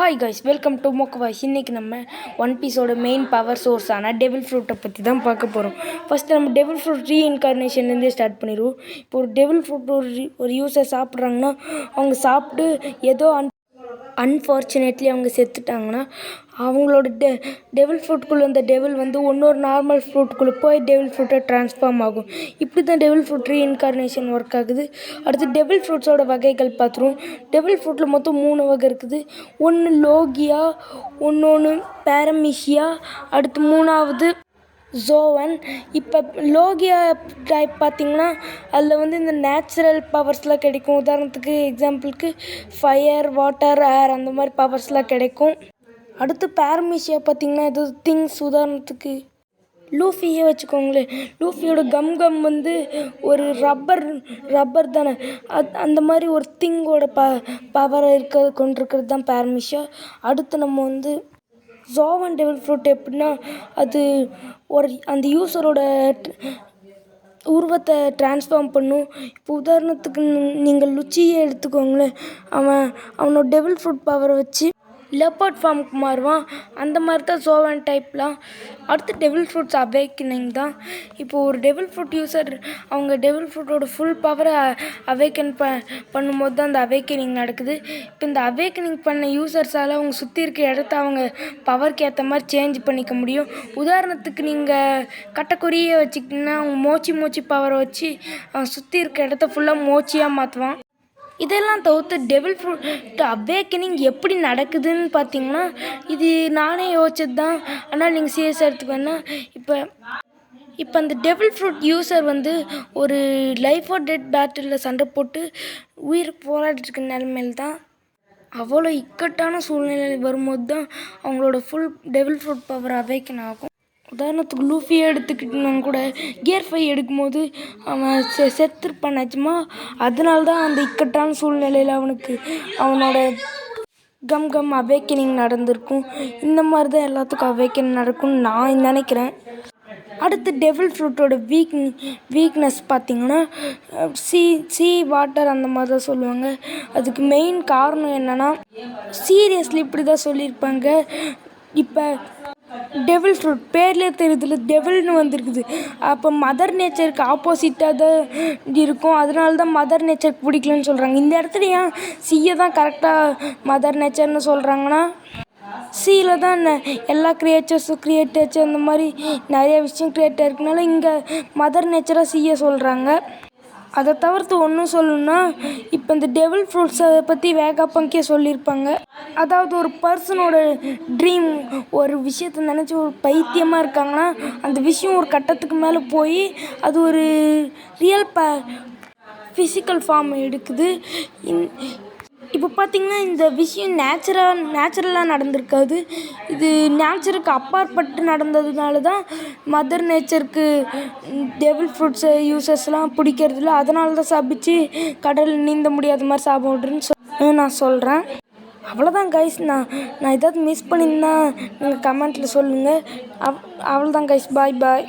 Hi guys welcome to மோக்கவாய்ஸ் இன்றைக்கி நம்ம ஒன் பீஸோட மெயின் பவர் சோர்ஸான டெவில் ஃப்ரூட்டை பற்றி தான் பார்க்க போகிறோம் ஃபஸ்ட்டு நம்ம டெவில் ஃப்ரூட் ரீஇன்கார்னேஷன்லேருந்தே ஸ்டார்ட் பண்ணிடுவோம். இப்போ ஒரு டெவில் ஃப்ரூட் ஒரு ஒரு யூஸர் சாப்பிட்றாங்கன்னா அவங்க சாப்பிட்டு ஏதோ அன் அன்ஃபார்ச்சுனேட்லி அவங்க செத்துட்டாங்கன்னா அவங்களோட டெ டெவில் ஃப்ரூட்குள்ளே இந்த டெவில் வந்து இன்னொரு நார்மல் ஃப்ரூட்குள்ளே போய் டெவில் ஃப்ரூட்டை ட்ரான்ஸ்ஃபார்ம் ஆகும். இப்படி தான் டெவில் ஃப்ரூட் ரீஇன்கார்னேஷன் ஒர்க் ஆகுது. அடுத்து டெவில் ஃப்ரூட்ஸோட வகைகள் பார்த்துருவோம். டெவில் ஃப்ரூட்டில் மொத்தம் மூணு வகை இருக்குது. ஒன்று லோகியா இன்னொன்று பேரமிஷியா அடுத்து மூணாவது ஜோவன் இப்போ லோகியா டைப் பார்த்தீங்கன்னா அதில் வந்து இந்த நேச்சுரல் பவர்ஸ்லாம் கிடைக்கும். உதாரணத்துக்கு எக்ஸாம்பிளுக்கு ஃபயர் வாட்டர் ஏர் அந்த மாதிரி பவர்ஸ்லாம் கிடைக்கும். அடுத்து பேரமிஷியா பார்த்தீங்கன்னா இது திங்ஸ் உதாரணத்துக்கு. லூஃபியே வச்சுக்கோங்களேன். லூஃபியோட கம் கம் வந்து ஒரு ரப்பர் ரப்பர் தானே. அது அந்த மாதிரி ஒரு திங்கோட ப பவர் இருக்க கொண்டிருக்கிறது தான் பேரமிஷியா அடுத்து நம்ம வந்து ஜாவன் டெவல் ஃப்ரூட் எப்படின்னா அது ஒரு அந்த யூஸரோட உருவத்தை ட்ரான்ஸ்ஃபார்ம் பண்ணும். இப்போ உதாரணத்துக்கு நீங்கள் லுச்சியை எடுத்துக்கோங்களேன். அவன் அவனோட டெவில் ஃப்ரூட் பவரை வச்சு லெப்பர்ட் ஃபார்முக்கு மாறுவான் அந்த மாதிரி தான் சோவன் டைப்லாம் அடுத்து டெவில் ஃப்ரூட்ஸ் அவேக்கனிங் தான். இப்போது ஒரு டெவில் ஃப்ரூட் யூஸர் அவங்க டெவில் ஃப்ரூட்டோட ஃபுல் பவரை அவேக்கன் ப பண்ணும்போது தான் அந்த அவேக்கனிங் நடக்குது. இப்போ இந்த அவேக்கனிங் பண்ண யூசர்ஸால் அவங்க சுற்றி இருக்க இடத்த அவங்க பவருக்கு ஏற்ற மாதிரி சேஞ்ச் பண்ணிக்க முடியும். உதாரணத்துக்கு நீங்கள் கட்டக்குறியை வச்சுக்கிட்டிங்கன்னா அவங்க மோச்சி மோச்சி பவரை வச்சு அவன் சுற்றி இருக்க இடத்த ஃபுல்லாக மோச்சியாக மாற்றுவான் இதெல்லாம் தவிர்த்து டெவில் ஃப்ரூட் அவேக்கனிங் எப்படி நடக்குதுன்னு பார்த்தீங்கன்னா இது நானே யோசிச்சது தான் ஆனால் நீங்கள் சீரியஸாக எடுத்துக்கோன்னா இப்போ இப்போ அந்த டெவில் ஃப்ரூட் யூஸர் வந்து ஒரு லைஃப் ஆர் டெட் பேட்டிலில் சண்டை போட்டு உயிர் போராடிட்டு இருக்க நிலமையில தான் அவ்வளோ இக்கட்டான சூழ்நிலை வரும்போது தான் அவங்களோட full devil fruit power awaken ஆகும். உதாரணத்துக்கு லூஃபியை எடுத்துக்கிட்டோன்னா கூட கியர் ஃபைவ் எடுக்கும்போது அவன் செ செத்துருப்பான் நிஜமா? அதனால தான் அந்த இக்கட்டான சூழ்நிலையில் அவனுக்கு அவனோட கம் கம் அவேக்கனிங் நடந்திருக்கும். இந்த மாதிரி தான் எல்லாத்துக்கும் அவேக்கனிங் நடக்கும்னு நான் நினைக்கிறேன். அடுத்து டெவில் ஃப்ரூட்டோட வீக் வீக்னஸ் பார்த்தீங்கன்னா சி சி வாட்டர் அந்த மாதிரி தான் சொல்லுவாங்க. அதுக்கு மெயின் காரணம் என்னென்னா சீரியஸ்லி இப்படி தான் சொல்லியிருப்பாங்க. இப்போ டெவில் ஃப்ரூட் பேர்லேயே தெரியுதுல டெவில்னு வந்திருக்குது. அப்போ மதர் நேச்சருக்கு ஆப்போசிட்டாக தான் இருக்கும். அதனால தான் மதர் நேச்சருக்கு பிடிக்கலன்னு சொல்கிறாங்க இந்த இடத்துல ஏன் சீயை தான் கரெக்டாக மதர் நேச்சர்னு சொல்கிறாங்கன்னா சீல தான் எல்லா கிரியேச்சர்ஸும் கிரியேட்டர்ஸ் அந்த மாதிரி நிறைய விஷயம் கிரியேட் இருக்கனால இங்கே மதர் நேச்சராக சீயை சொல்கிறாங்க அதை தவிர்த்து ஒன்றும் சொல்லணும்னா இப்போ இந்த டெவில் ஃப்ரூட்ஸை பற்றி வேகாப்பங்கே சொல்லியிருப்பாங்க. அதாவது ஒரு பர்சனோட ட்ரீம் ஒரு விஷயத்தை நினச்சி ஒரு பைத்தியமாக இருக்காங்கன்னா அந்த விஷயம் ஒரு கட்டத்துக்கு மேலே போய் அது ஒரு ரியல் ப ஃபிசிக்கல் ஃபார்ம் எடுக்குது. இன் இப்போ பார்த்திங்கன்னா இந்த விஷயம் நேச்சுரல் நேச்சுரலாக நடந்திருக்காது. இது நேச்சருக்கு அப்பாற்பட்டு நடந்ததுனால தான் மதர் நேச்சருக்கு டெவில் ஃப்ரூட்ஸை யூசஸ்லாம் பிடிக்கிறதில்ல அதனால தான் சாப்பிச்சு கடல் நீந்த முடியாத மாதிரி சாப்பிட்றேன்னு சொல் நான் சொல்கிறேன் அவ்வளோதான் கைஸ் நான் நான் ஏதாவது மிஸ் பண்ணியிருந்தா நீங்கள் கமெண்ட்டில் சொல்லுங்கள் அவ் அவ்வளோதான் கைஸ் பாய் பாய்